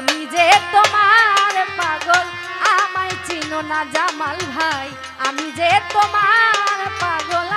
আমি যে তোমার পাগল আমায় চিনো না জামাল ভাই। আমি যে তোমার পাগল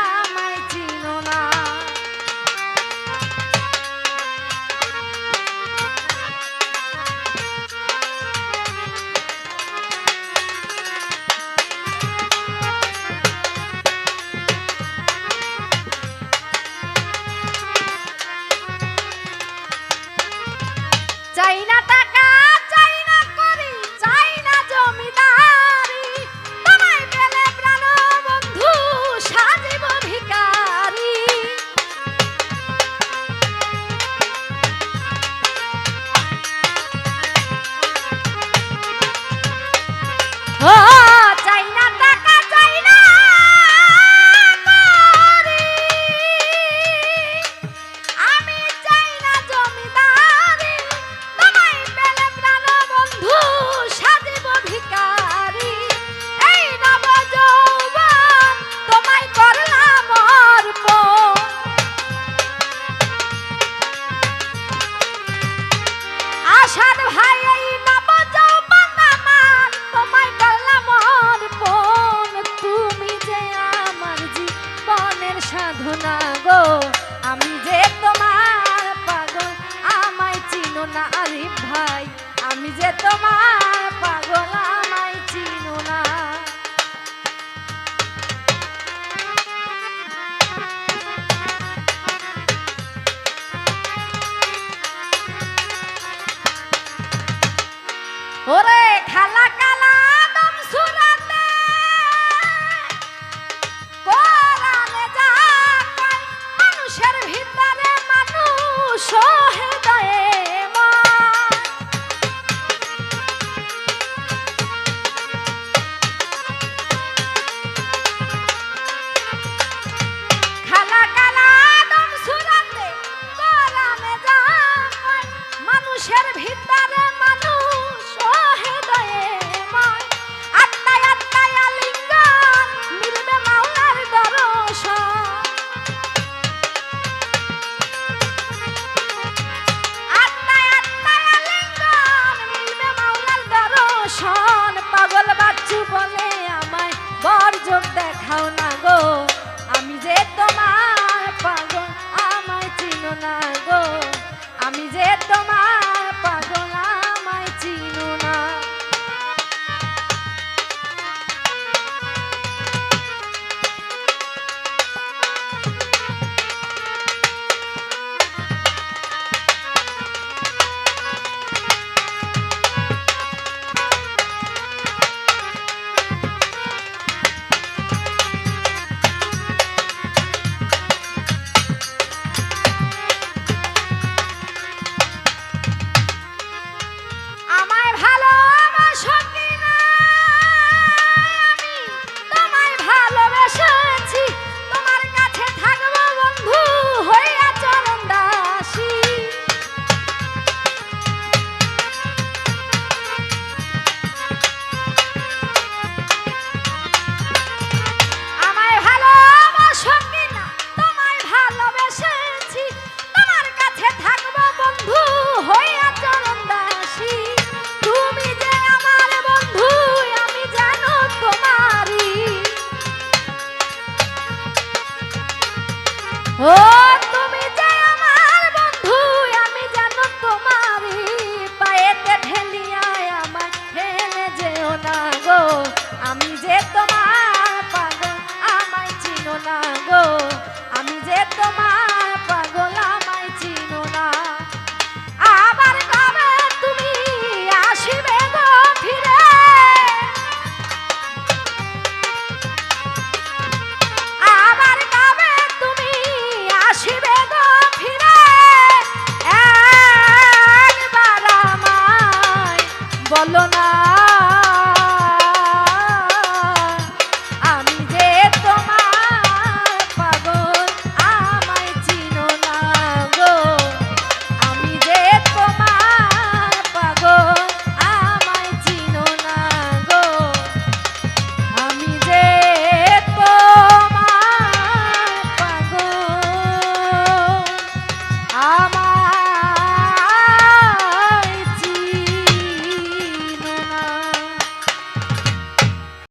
গো আমি যে তোমার পাগল আমায় চিনো না আরিফ ভাই। আমি যে তোমার হোক